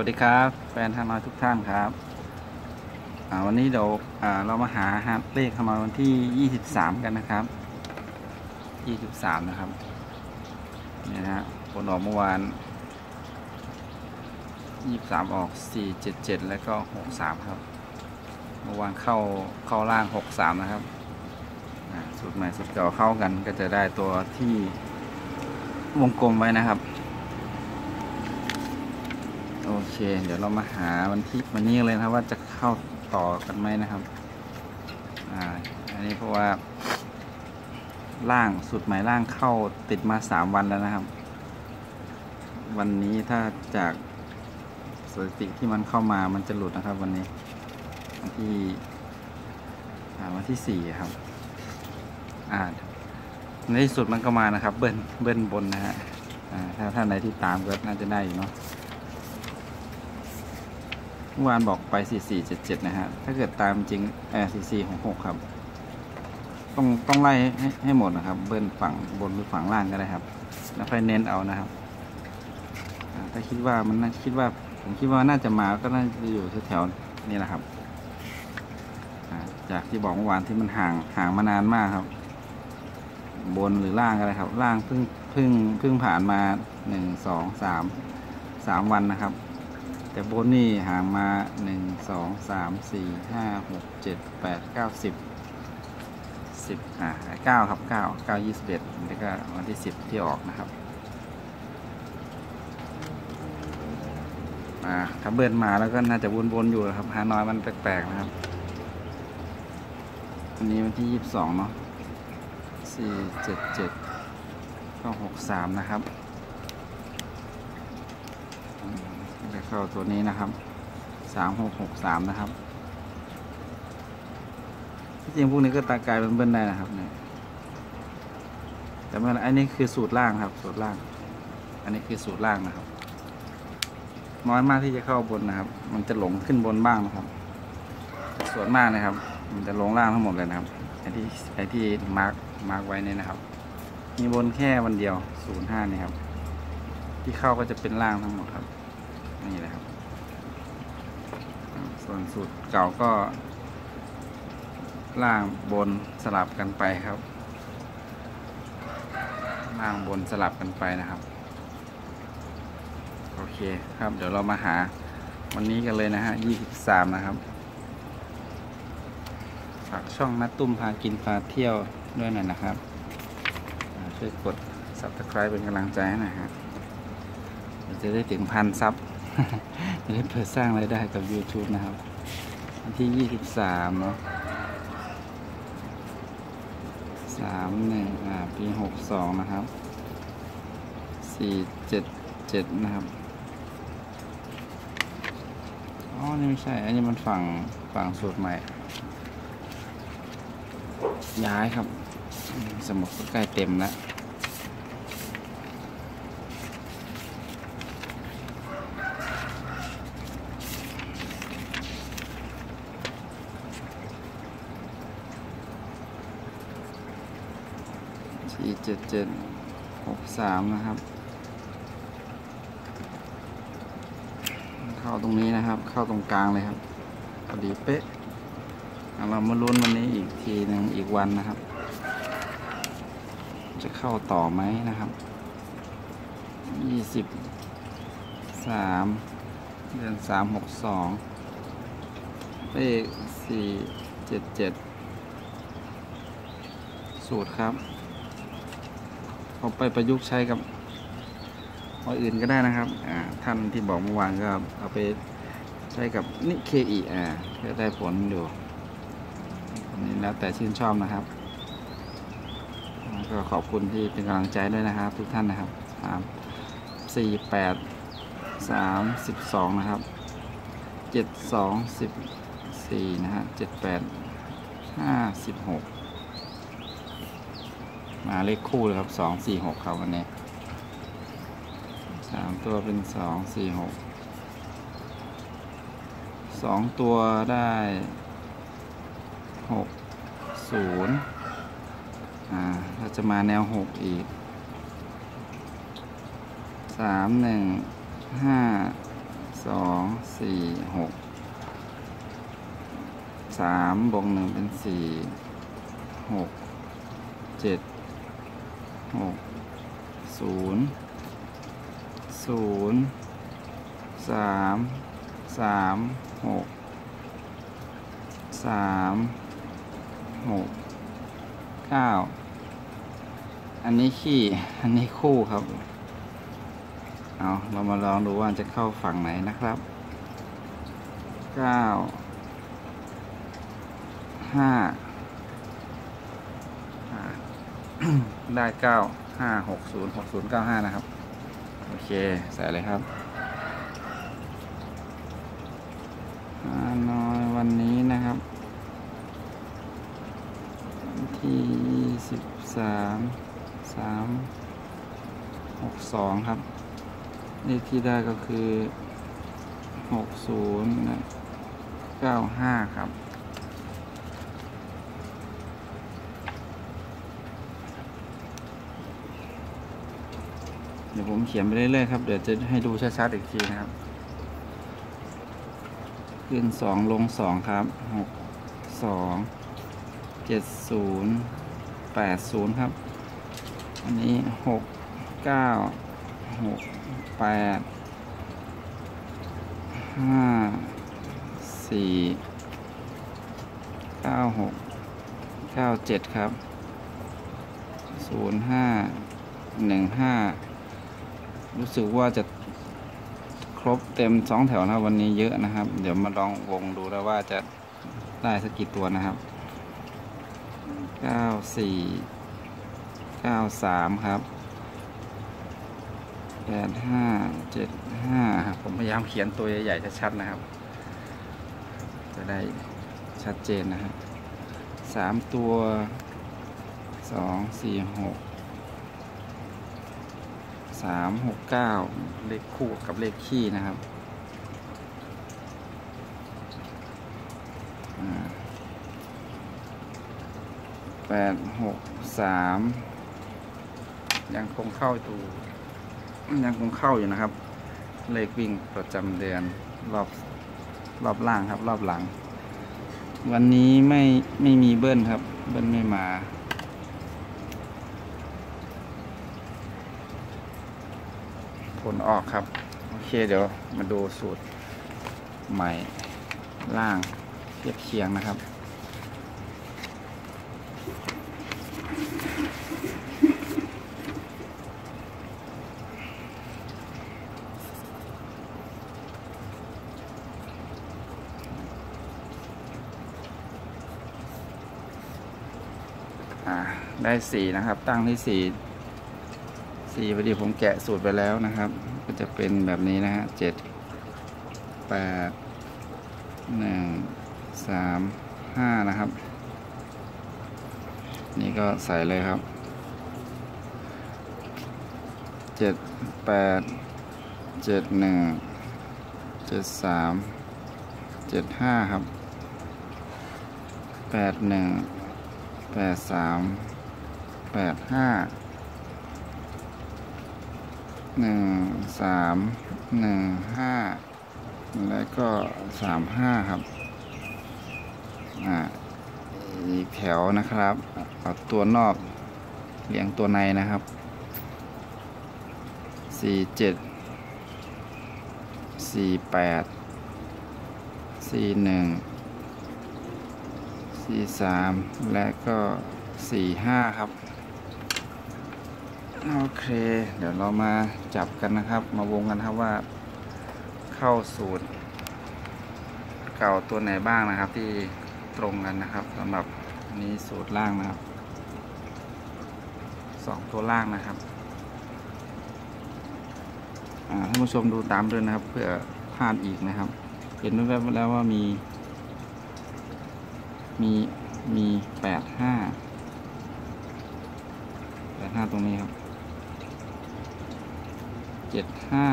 วัสดีครับ แฟนทางน้อยทุกท่านครับวันนี้เดี๋ยวอ่าเรามาหาฮาร์ดเลขเข้ามาวันที่ 23 กันนะครับ 23 นะครับนี่นะฮะผลออกเมื่อวาน 23 ออก 477 แล้วก็ 63 ครับ เมื่อวานเข้าเข้าล่าง 63 นะครับสูตรใหม่สูตรเก่าเข้ากันก็จะได้ตัวที่วงกลมไว้นะครับ โอเค เดี๋ยวเรามาหาวันที่วันนี้เลยนะครับว่าจะเข้าต่อกันไหมนะครับ อ่า อันนี้เพราะว่า ล่างสุดหมายล่างเข้าติดมาสามวันแล้วนะครับ วันนี้ถ้าจากสถิติที่มันเข้ามามันจะหลุดนะครับ วันนี้วันที่วันที่สี่ครับ อ่าในที่สุดมันก็มานะครับ เบิ้ลเบิ้ลบนนะฮะอ่าถ้าท่านใดที่ตามก็น่าจะได้อยู่เนาะ มื่อวานบอกไป 4477 นะฮะ ถ้าเกิดตามจริงเออ4466 ครับ ต้องต้องไล่ให้ให้หมดนะครับ เบิ้ลฝั่งบนหรือฝั่งล่างก็ได้ครับ แล้วค่อยเน้นเอานะครับถ้าคิดว่ามันน่าคิดว่า ผมคิดว่าน่าจะมาก็น่าจะอยู่แถวๆนี่แหละครับจากที่บอกเมื่อวานที่มันห่างห่างมานานมากครับ บนหรือล่างก็ได้ครับ ล่างเพิ่งเพิ่งเพิ่งผ่านมาหนึ่งสองสามสามวันนะครับ แต่บนนี่ห่างมาหนึ่งสองสามสี่ห้าหกเจ็ดแปดเก้าสิบสิบอ่าเก้าครับเก้าเก้ายี่สิบเอ็ดแล้วก็วันที่สิบที่ออกนะครับอ่าถ้าเบิร์นมาแล้วก็น่าจะวนๆอยู่นะครับฮาน้อยมันแปลกๆนะครับวันนี้วันที่ยี่สิบสองเนาะสี่เจ็ดเจ็ดก็หกสามนะครับ จะ เข้าตัวนี้นะครับสามหกหกสามนะครับที่จริงพวกนี้ก็ตากายเป็นเบิ้ลได้นะครับเนี่ยแต่ไม่เป็นไรอันนี้คือสูตรล่างครับ สูตรล่าง อันนี้คือสูตรล่างนะครับ น้อยมากที่จะเข้าบนนะครับ มันจะหลงขึ้นบนบ้างนะครับ ส่วนมากนะครับ มันจะลงล่างทั้งหมดเลยนะครับไอ้ที่ไอ้ที่มาร์กมาร์กไว้เนี่ยนะครับ มีบนแค่วันเดียวศูนย์ห้านี่ครับ ที่เข้าก็จะเป็นล่างทั้งหมดครับ นี่แหละครับ ส่วนสูตรเก่าก็ ล่างบนสลับกันไปครับ ล่างบนสลับกันไปนะครับ โอเคครับเดี๋ยวเรามาหาวันนี้กันเลยนะฮะยี่สิบสามนะครับ ฝากช่องนัดตุ้มพากินพาเที่ยวด้วยหน่อยนะครับ ช่วยกด subscribe เป็นกำลังใจให้หน่อยฮะจะได้ถึงพันซับ จะได้เปิดสร้างรายได้กับ YouTube นะครับวันที่ 23 เนาะสามหนึ่งอ่า ปี 62 นะครับ 477 นะครับ อ๋อ นี่ไม่ใช่ อันนี้มันฝั่งฝั่งสูตรใหม่ ย้ายครับ สมุดก็ใกล้เต็มแล้ว สี่เจ็ดเจ็ดหกสามนะครับ เข้าตรงนี้นะครับ เข้าตรงกลางเลยครับพอดีเป๊ะอะเรามาลุ้นวันนี้อีกทีหนึ่งอีกวันนะครับ จะเข้าต่อไหมนะครับยี่สิบสามเดือนสามหกสองเลขสี่เจ็ดเจ็ดสูตรครับ เอาไปประยุกต์ใช้กับอันอื่นก็ได้นะครับท่านที่บอกเมื่อวานก็เอาไปใช้กับนิเคอีอ่าก็ได้ผลอยู่นนี้แล้วแต่ชื่นชอบนะครับแล้วก็ขอบคุณที่เป็นกำลังใจด้วยนะครับ ทุกท่านนะครับสามสี่แปดสามสิบสองนะครับเจ็ดสองสิบสี่นะฮะเจ็ดแปดห้าสิบหก มาเลขคู่เลยครับสองสี่หกครับวันนี้สามตัวเป็นสองสี่หกสองตัวได้หกศูนย์อ่าเราจะมาแนวหกอีกสามหนึ่งห้าสองสี่หกสามบวกหนึ่งเป็นสี่หกเจ็ด หกศูนย์ศูนย์สามสามหกสามหกเก้าอันนี้ขี้อันนี้คู่ครับ เอาเรามาลองดูว่าจะเข้าฝั่งไหนนะครับเก้าห้า ได้เก้าห้าหกศูนย์หกศูนย์เก้าห้านะครับ โอเค ใส่เลยครับฮานอยวันนี้นะครับ ที่ยี่สิบสามสามหกสองครับเลขที่ได้ก็คือหกศูนย์เก้าห้าครับ ดี๋ยวผมเขียนไปเรื่อยๆครับ เดี๋ยวจะให้ดูชัดๆอีกทีนะครับ ขึ้นสองลงสองครับหกสองเจ็ดศูนย์แปดศูนย์ครับ อันนี้หกเก้าหกแปดห้าสี่เก้าหกเก้าเจ็ดครับศูนย์ห้าหนึ่งห้า รู้สึกว่าจะครบเต็มสองแถวนะวันนี้เยอะนะครับ เดี๋ยวมาลองวงดูแล้วว่าจะได้สักกี่ตัวนะครับเก้าสี่เก้าสามครับแปดห้าเจ็ดห้าผมพยายามเขียนตัวใหญ่ๆชัดๆนะครับ จะได้ชัดเจนนะครับสามตัวสองสี่หก สามหกเก้าเลขคู่กับเลขขี้นะครับแปดหกสามยังคงเข้าอยู่ยังคงเข้าอยู่นะครับ เลขวิ่งประจำเดือนรอบรอบล่างครับ รอบหลัง วันนี้ไม่ไม่มีเบิ้ลครับ เบิ้ลไม่มา ผลออกครับ โอเคเดี๋ยวมาดูสูตรใหม่ล่างเทียบเคียงนะครับอ่าได้สี่นะครับ ตั้งที่สี่ สี่พอดีผมแกะสูตรไปแล้วนะครับ ก็จะเป็นแบบนี้นะฮะเจ็ดแปดหนึ่งสามห้านะครับ นี่ก็ใส่เลยครับเจ็ดแปดเจ็ดหนึ่งเจ็ดสามเจ็ดห้าครับแปดหนึ่งแปดสามแปดห้า หนึ่งสามหนึ่งห้าแล้วก็สามห้าครับอ่าอีกแถวนะครับเอาตัวนอกเรียงตัวในนะครับสี่เจ็ดสี่แปดสี่หนึ่งสี่สามและก็สี่ห้าครับ โอเค เดี๋ยวเรามาจับกันนะครับ มาวงกันครับว่า เข้าสูตร เก่าตัวไหนบ้างนะครับ ที่ตรงกันนะครับสำหรับนี้สูตรล่างนะครับสองตัวล่างนะครับอ่าท่านผู้ชมดูตามด้วยนะครับ เพื่อพลาดอีกนะครับ เห็นแวบๆแล้วว่ามี มีมีแปดห้าแปดห้าตรงนี้ครับ เจ็ดห้า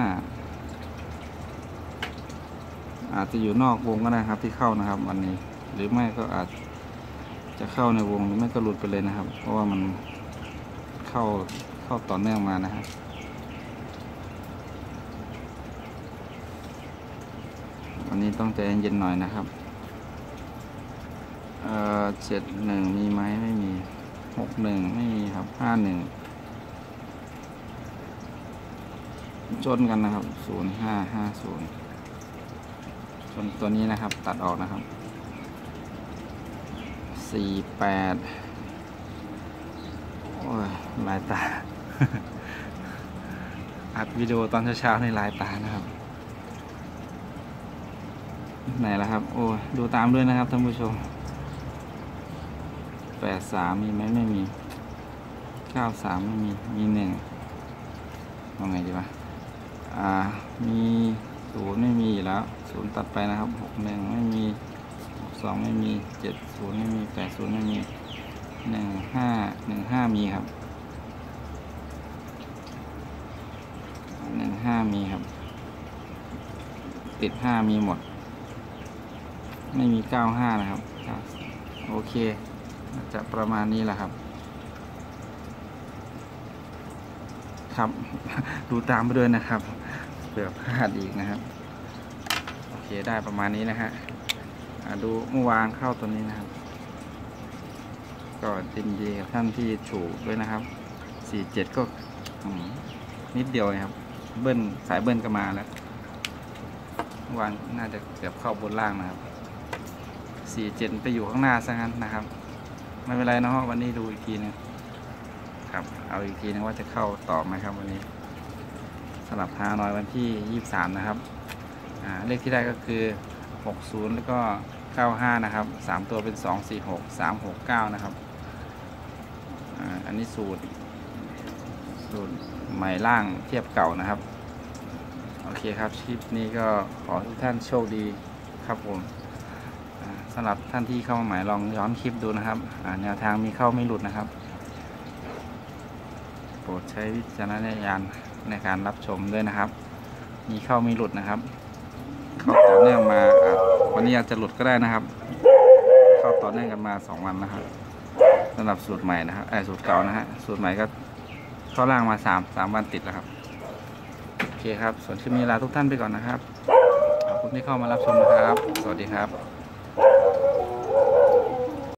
อาจจะอยู่นอกวงก็ได้ครับที่เข้านะครับวันนี้ หรือไม่ก็อาจจะเข้าในวงหรือไม่ก็หลุดไปเลยนะครับ เพราะว่ามันเข้าเข้าต่อเนื่องมานะครับวันนี้ต้องใจเย็นๆหน่อยนะครับเอ่อเจ็ดหนึ่งมีไหมไม่มีหกหนึ่งไม่มีครับห้าหนึ่ง จนกันนะครับศูนย์ห้าห้าศูนย์จนตัวนี้นะครับ ตัดออกนะครับสี่แปดโอ้ยลายตา อัดวิดีโอตอนเช้าๆในลายตานะครับ ไหนละครับ โอ้ยดูตามด้วยนะครับท่านผู้ชมแปดสามมีไหมไม่มีเก้าสามไม่มี มีหนึ่งเอาไงดีวะ อ่ามีศูนย์ไม่มีอยู่แล้วศูนย์ตัดไปนะครับหกหนึ่งไม่มีหกสองไม่มีเจ็ดศูนย์ไม่มีแปดศูนย์ไม่มีหนึ่งห้าหนึ่งห้ามีครับหนึ่งห้ามีครับ ติดห้ามีหมด ไม่มีเก้าห้านะครับครับโอเค จะประมาณนี้แหละครับ ครับ ดูตามไปด้วยนะครับ เผื่อพลาดอีกนะครับ โอเคได้ประมาณนี้นะฮะดูเมื่อวานเข้าตัวนี้นะครับ ก็ยินดีกับท่านที่ถูกด้วยนะครับสี่เจ็ดก็นิดเดียวนะครับ เบิ้ลสายเบิ้ลก็มาแล้วเมื่อวานน่าจะเกือบเข้าบนล่างนะครับสี่เจ็ดไปอยู่ข้างหน้าซะงั้นนะครับ ไม่เป็นไรนะฮะวันนี้ดูอีกทีนึงครับ เอาอีกทีนึงว่าจะเข้าต่อไหมครับวันนี้ำหรับฮานอยวันที่ยี่สามนะครับเลขที่ได้ก็คือหกศูนย์แล้วก็เก้าห้านะครับสามตัวเป็นสองสี่หกสามหกเก้านะครับอันนี้สูตร สูตรใหม่ล่างเทียบเก่านะครับ โอเคครับคลิปนี้ก็ขอทุกท่านโชคดีครับผมอ่าสำหรับท่านที่เข้ามาใหม่ลองย้อนคลิปดูนะครับแนวทางมีเข้าไม่หลุดนะครับ โปรดใช้วิจารณญาณ ในการรับชมด้วยนะครับ มีเข้าม่หลุดนะครับ เข้าต่อเนื่องมาวันนี้อาจจะหลุดก็ได้นะครับ เข้าต่อเนื่องกันมาสองวันนะครับสำหรับสูตรใหม่นะครับไอ้สูตรเก่านะฮะสูตรใหม่ก็เข้าล่างมาสามสามวันติดแล้วครับโอเคครับส่วนคลิปนี้ลาทุกท่านไปก่อนนะครับขอบคุณที่เข้ามารับชมนะครับ สวัสดีครับ